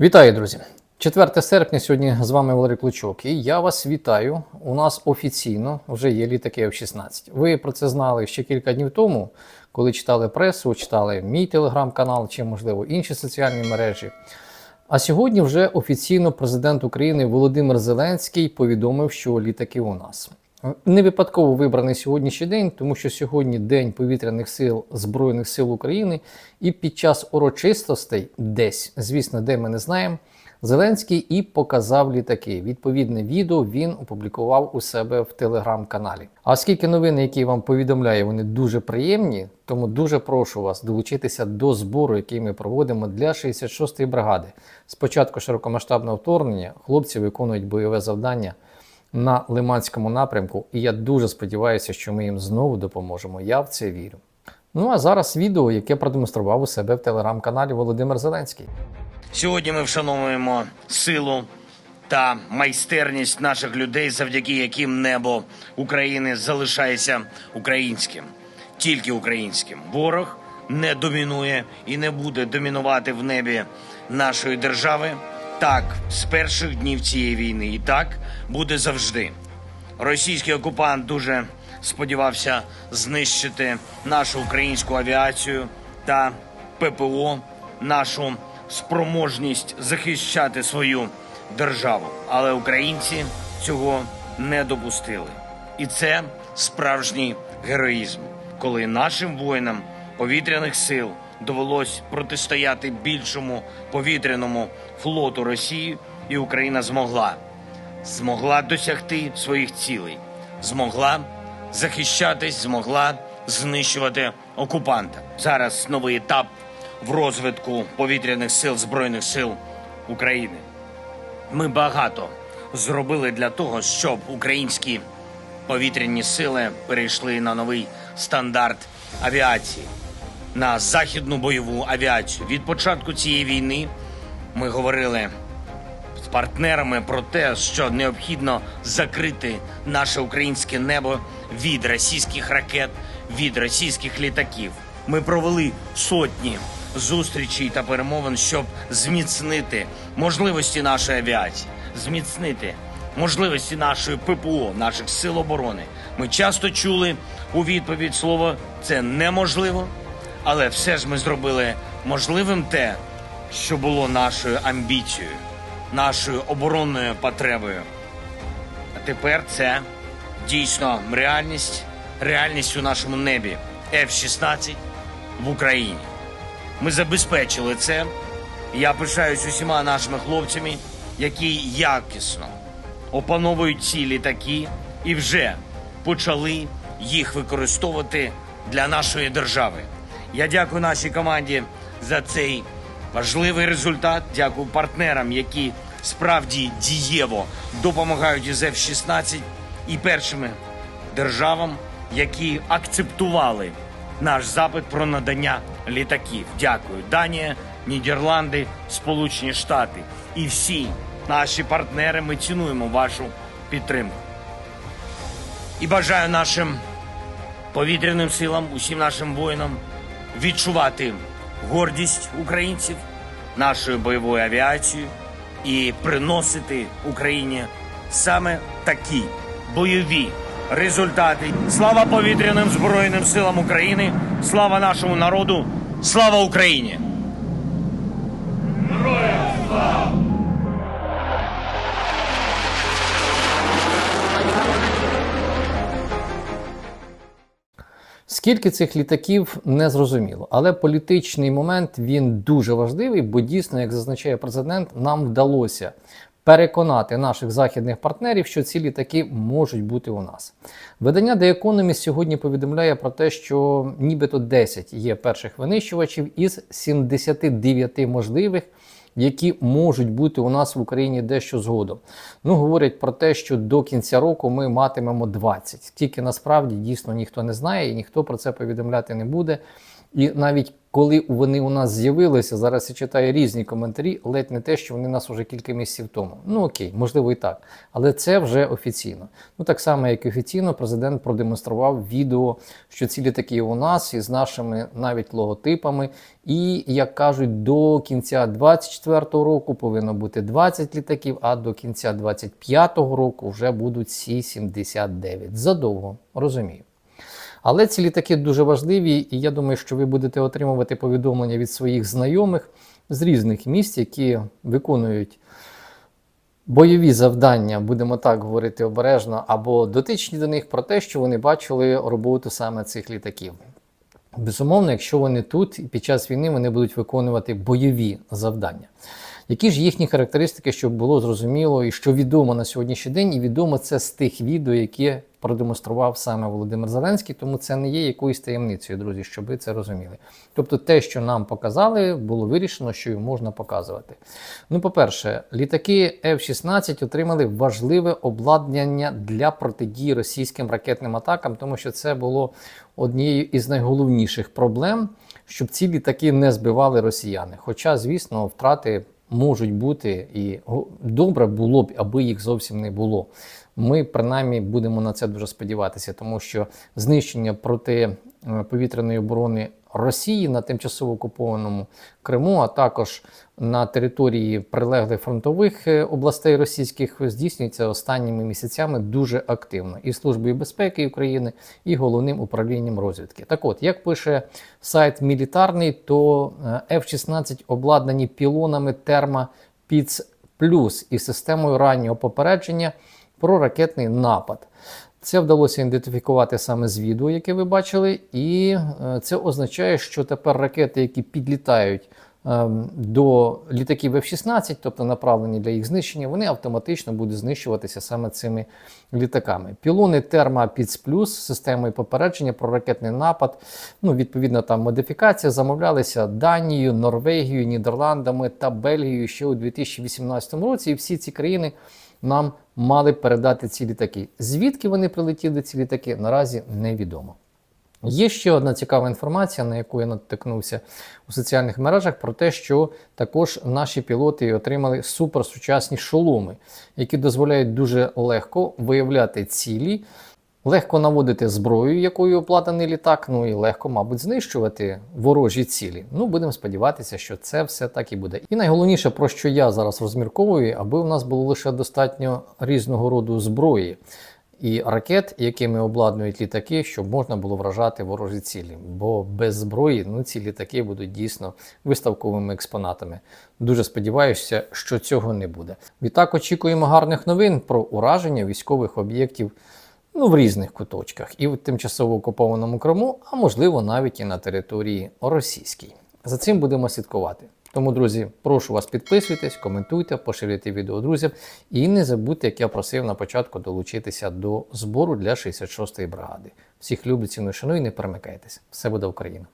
Вітаю, друзі! 4 серпня сьогодні з вами Валерій Клочок. І я вас вітаю. У нас офіційно вже є літаки F-16. Ви про це знали ще кілька днів тому, коли читали пресу, читали мій телеграм-канал чи, можливо, інші соціальні мережі. А сьогодні вже офіційно президент України Володимир Зеленський повідомив, що літаки у нас. Не випадково вибраний сьогоднішній день, тому що сьогодні День повітряних сил Збройних сил України, і під час урочистостей, десь, звісно, де ми не знаємо, Зеленський і показав літаки. Відповідне відео він опублікував у себе в телеграм-каналі. А оскільки новини, які я вам повідомляю, вони дуже приємні, тому дуже прошу вас долучитися до збору, який ми проводимо для 66-ї бригади. Спочатку широкомасштабного вторгнення хлопці виконують бойове завдання на Лиманському напрямку, і я дуже сподіваюся, що ми їм знову допоможемо. Я в це вірю. Ну а зараз відео, яке продемонстрував у себе в телеграм-каналі Володимир Зеленський. Сьогодні ми вшановуємо силу та майстерність наших людей, завдяки яким небо України залишається українським, тільки українським. Ворог не домінує і не буде домінувати в небі нашої держави. Так, з перших днів цієї війни, і так буде завжди. Російський окупант дуже сподівався знищити нашу українську авіацію та ППО, нашу спроможність захищати свою державу. Але українці цього не допустили. І це справжній героїзм, коли нашим воїнам повітряних сил довелось протистояти більшому повітряному флоту Росії, і Україна змогла змогла досягти своїх цілей, змогла захищатись, змогла знищувати окупанта. Зараз новий етап в розвитку повітряних сил Збройних сил України. Ми багато зробили для того, щоб українські повітряні сили перейшли на новий стандарт авіації, на західну бойову авіацію. Від початку цієї війни ми говорили з партнерами про те, що необхідно закрити наше українське небо від російських ракет, від російських літаків. Ми провели сотні зустрічей та перемовин, щоб зміцнити можливості нашої авіації, зміцнити можливості нашої ППО, наших сил оборони. Ми часто чули у відповідь слово це неможливо, але все ж ми зробили можливим те, що було нашою амбіцією, нашою оборонною потребою. А тепер це дійсно реальність, реальність у нашому небі F-16 в Україні. Ми забезпечили це. Я пишаюсь усіма нашими хлопцями, які якісно опановують ці літаки і вже почали їх використовувати для нашої держави. Я дякую нашій команді за цей важливий результат. Дякую партнерам, які справді дієво допомагають із F-16 і першими державам, які акцептували наш запит про надання літаків. Дякую, Данія, Нідерланди, Сполучені Штати і всі наші партнери. Ми цінуємо вашу підтримку. І бажаю нашим повітряним силам, усім нашим воїнам відчувати гордість українців, нашою бойовою авіацією і приносити Україні саме такі бойові результати. Слава повітряним збройним силам України! Слава нашому народу! Слава Україні! Скільки цих літаків не зрозуміло, але політичний момент він дуже важливий, бо дійсно, як зазначає президент, нам вдалося переконати наших західних партнерів, що ці літаки можуть бути у нас. Видання The Economist сьогодні повідомляє про те, що нібито 10 є перших винищувачів із 79 можливих. Які можуть бути у нас в Україні дещо згодом. Ну, говорять про те, що до кінця року ми матимемо 20. Тільки насправді дійсно ніхто не знає і ніхто про це повідомляти не буде. І навіть коли вони у нас з'явилися, зараз я читаю різні коментарі, ледь не те, що вони нас вже кілька місяців тому. Ну окей, можливо і так. Але це вже офіційно. Ну так само, як офіційно, президент продемонстрував відео, що ці літаки у нас із нашими навіть логотипами. І як кажуть, до кінця 24-го року повинно бути 20 літаків, а до кінця 25-го року вже будуть всі 79. Задовго, розумію. Але ці літаки дуже важливі, і я думаю, що ви будете отримувати повідомлення від своїх знайомих з різних місць, які виконують бойові завдання, будемо так говорити обережно, або дотичні до них про те, що вони бачили роботу саме цих літаків. Безумовно, якщо вони тут і під час війни вони будуть виконувати бойові завдання. Які ж їхні характеристики, щоб було зрозуміло і що відомо на сьогоднішній день, і відомо це з тих відео, які продемонстрував саме Володимир Зеленський, тому це не є якоюсь таємницею, друзі, щоб ви це розуміли. Тобто, те, що нам показали, було вирішено, що їм можна показувати. Ну, по-перше, літаки F-16 отримали важливе обладнання для протидії російським ракетним атакам, тому що це було однією із найголовніших проблем, щоб ці літаки не збивали росіяни. Хоча, звісно, втрати можуть бути, і добре було б, аби їх зовсім не було. Ми принаймні будемо на це дуже сподіватися, тому що знищення протиповітряної оборони Росії на тимчасово окупованому Криму, а також на території прилеглих фронтових е, областей російських здійснюється останніми місяцями дуже активно і Службою безпеки України, і головним управлінням розвідки. Так от, як пише сайт мілітарний, то е, F-16 обладнані пілонами терма ПІЦ плюс і системою раннього попередження про ракетний напад. Це вдалося ідентифікувати саме з відео, яке ви бачили, і е, це означає, що тепер ракети, які підлітають ем, до літаків F-16, тобто направлені для їх знищення, вони автоматично будуть знищуватися саме цими літаками. Пілони Терма Плюс з системою попередження про ракетний напад. Ну, відповідно, там модифікація замовлялися Данією, Норвегією, Нідерландами та Бельгією ще у 2018 році. І всі ці країни нам мали передати ці літаки. Звідки вони прилетіли ці літаки, наразі невідомо. Є ще одна цікава інформація, на яку я натикнувся у соціальних мережах, про те, що також наші пілоти отримали суперсучасні шоломи, які дозволяють дуже легко виявляти цілі, легко наводити зброю, якою обладнаний літак, ну і легко, мабуть, знищувати ворожі цілі. Ну, будемо сподіватися, що це все так і буде. І найголовніше, про що я зараз розмірковую, аби у нас було лише достатньо різного роду зброї і ракет, якими обладнують літаки, щоб можна було вражати ворожі цілі. Бо без зброї ну, ці літаки будуть дійсно виставковими експонатами. Дуже сподіваюся, що цього не буде. Відтак очікуємо гарних новин про ураження військових об'єктів. Ну, в різних куточках, і в тимчасово окупованому Криму, а можливо навіть і на території російській. За цим будемо слідкувати. Тому, друзі, прошу вас підписуйтесь, коментуйте, поширюйте відео друзям і не забудьте, як я просив на початку долучитися до збору для 66-ї бригади. Всіх люблю, ціну шану і не перемикайтеся. Все буде Україна!